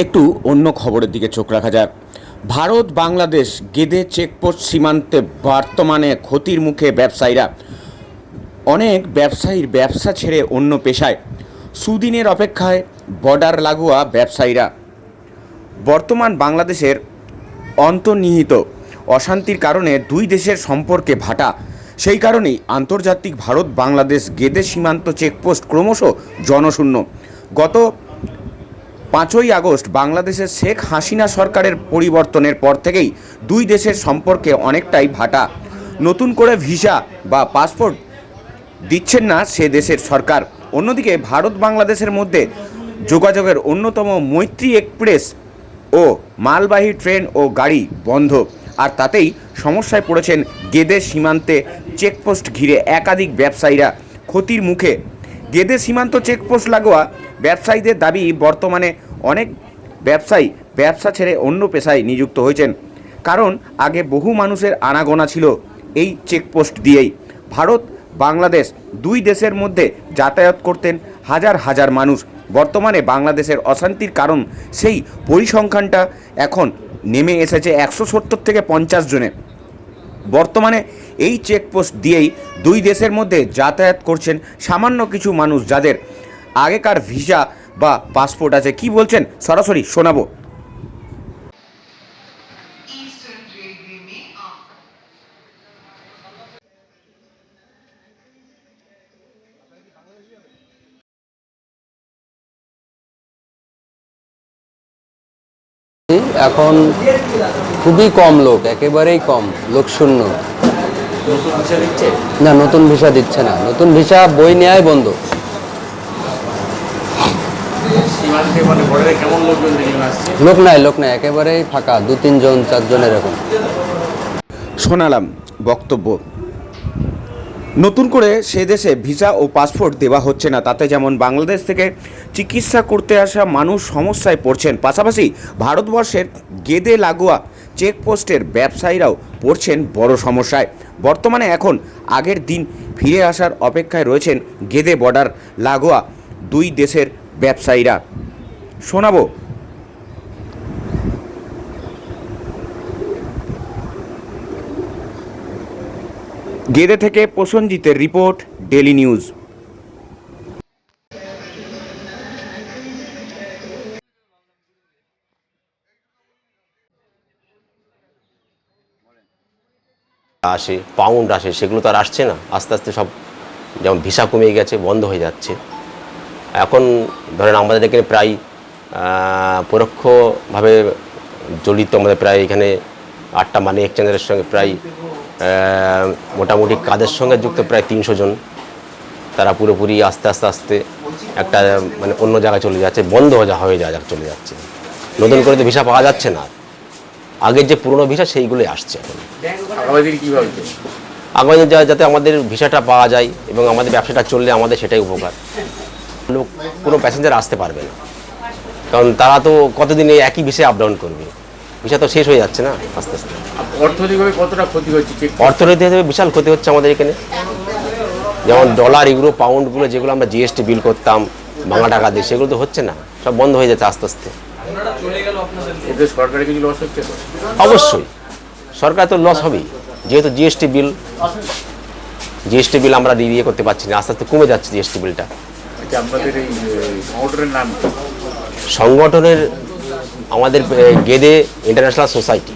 একটু অন্য খবরের দিকে চোখ রাখা যাক। ভারত, বাংলাদেশ, গেদে চেকপোস্ট সীমান্তে বর্তমানে ক্ষতির মুখে ব্যবসায়ীরা। অনেক ব্যবসায়ীর ব্যবসা ছেড়ে অন্য পেশায়। সুদিনের অপেক্ষায় বর্ডার লাগোয়া ব্যবসায়ীরা। বর্তমান বাংলাদেশের অন্তর্নিহিত অশান্তির কারণে দুই দেশের সম্পর্কে ভাটা। সেই কারণেই আন্তর্জাতিক ভারত, বাংলাদেশ, গেদে সীমান্ত চেকপোস্ট ক্রমশ জনশূন্য। গত পাঁচই আগস্ট বাংলাদেশের শেখ হাসিনা সরকারের পরিবর্তনের পর থেকেই দুই দেশের সম্পর্কে অনেকটাই ভাটা। নতুন করে ভিসা বা পাসপোর্ট দিচ্ছেন না সে দেশের সরকার। অন্যদিকে ভারত বাংলাদেশের মধ্যে যোগাযোগের অন্যতম মৈত্রী এক্সপ্রেস ও মালবাহী ট্রেন ও গাড়ি বন্ধ। আর তাতেই সমস্যায় পড়েছেন গেদে সীমান্তে চেকপোস্ট ঘিরে একাধিক ব্যবসায়ীরা। ক্ষতির মুখে গেদে সীমান্ত চেকপোস্ট লাগোয়া ব্যবসায়ীদের দাবি, বর্তমানে অনেক ব্যবসায়ী ব্যবসা ছেড়ে অন্য পেশায় নিযুক্ত হয়েছেন। কারণ, আগে বহু মানুষের আনাগোনা ছিল এই চেকপোস্ট দিয়েই। ভারত, বাংলাদেশ দুই দেশের মধ্যে যাতায়াত করতেন হাজার হাজার মানুষ। বর্তমানে বাংলাদেশের অশান্তির কারণ সেই পরিসংখ্যানটা এখন নেমে এসেছে একশো সত্তর থেকে পঞ্চাশ জনে। বর্তমানে এই চেকপোস্ট দিয়েই দুই দেশের মধ্যে যাতায়াত করছেন সামান্য কিছু মানুষ যাদের আগেকার ভিসা বা পাসপোর্ট আছে। কি বলছেন? সরাসরি শোনাবো। এখন খুবই কম লোক একেবারেই কম লোক শূন্য। না নতুন ভিসা দিচ্ছে না। নতুন ভিসা বই নেয় বন্ধ। লোক নাই লোক নাই একেবারেই ফাঁকা দু তিনজন চারজন এরকম। শোনালাম বক্তব্য। নতুন করে সে দেশে ভিসা ও পাসপোর্ট দেওয়া হচ্ছে না তাতে যেমন বাংলাদেশ থেকে চিকিৎসা করতে আসা মানুষ সমস্যায় পড়ছেন পাশাপাশি ভারতবর্ষের গেদে লাগোয়া চেকপোস্টের ব্যবসায়ীরাও পড়ছেন বড় সমস্যায়। বর্তমানে এখন আগের দিন ফিরে আসার অপেক্ষায় রয়েছেন গেদে বর্ডার লাগোয়া দুই দেশের ব্যবসায়ীরা। শোনাবো। গেদে থেকে প্রসঞ্জিতের রিপোর্ট ডেলি নিউজ। আসে পাউন্ড আসে, সেগুলো তো আর আসছে না। আস্তে আস্তে সব যেমন ভিসা কমে গেছে, বন্ধ হয়ে যাচ্ছে। এখন ধরেন আমাদের এখানে প্রায় পরোক্ষভাবে জড়িত আমাদের প্রায় এখানে আটটা মানি এক্সচেঞ্জের সঙ্গে প্রায় মোটামুটি কাদের সঙ্গে যুক্ত প্রায় তিনশো জন। তারা পুরোপুরি আস্তে আস্তে আস্তে একটা মানে অন্য জায়গায় চলে যাচ্ছে বন্ধ হয়ে যা- হয়ে চলে যাচ্ছে। নতুন করে তো ভিসা পাওয়া যাচ্ছে না। আগের যে পুরনো ভিসা সেইগুলোই আসছে এখন। আগামী দিনে যাতে আমাদের ভিসাটা পাওয়া যায় এবং আমাদের ব্যবসাটা চললে আমাদের সেটাই উপকার। লোক কোনো প্যাসেঞ্জার আসতে পারবে না। কারণ তারা তো কতদিন এই একই বিষয়ে আপ ডাউন করবে। বিষয় তো শেষ হয়ে যাচ্ছে না আস্তে আস্তে। অর্থনৈতিকভাবে কতটা ক্ষতি হচ্ছে অর্থনীতিতে বিশাল ক্ষতি হচ্ছে আমাদের এখানে। যেমন ডলার ইউরো পাউন্ডগুলো যেগুলো আমরা জিএসটি বিল করতাম বাংলা টাকা দিয়ে সেগুলো তো হচ্ছে না। সব বন্ধ হয়ে যাচ্ছে আস্তে আস্তে। অবশ্যই। সরকার তো লস হবেই। যেহেতু জিএসটি বিল জিএসটি বিল আমরা দিয়ে ইয়ে করতে পারছি না। আস্তে আস্তে কমে যাচ্ছে জিএসটি বিলটা আচ্ছা আপনাদের এই সংগঠনের নাম? সংগঠনের আমাদের গেদে ইন্টারন্যাশনাল সোসাইটি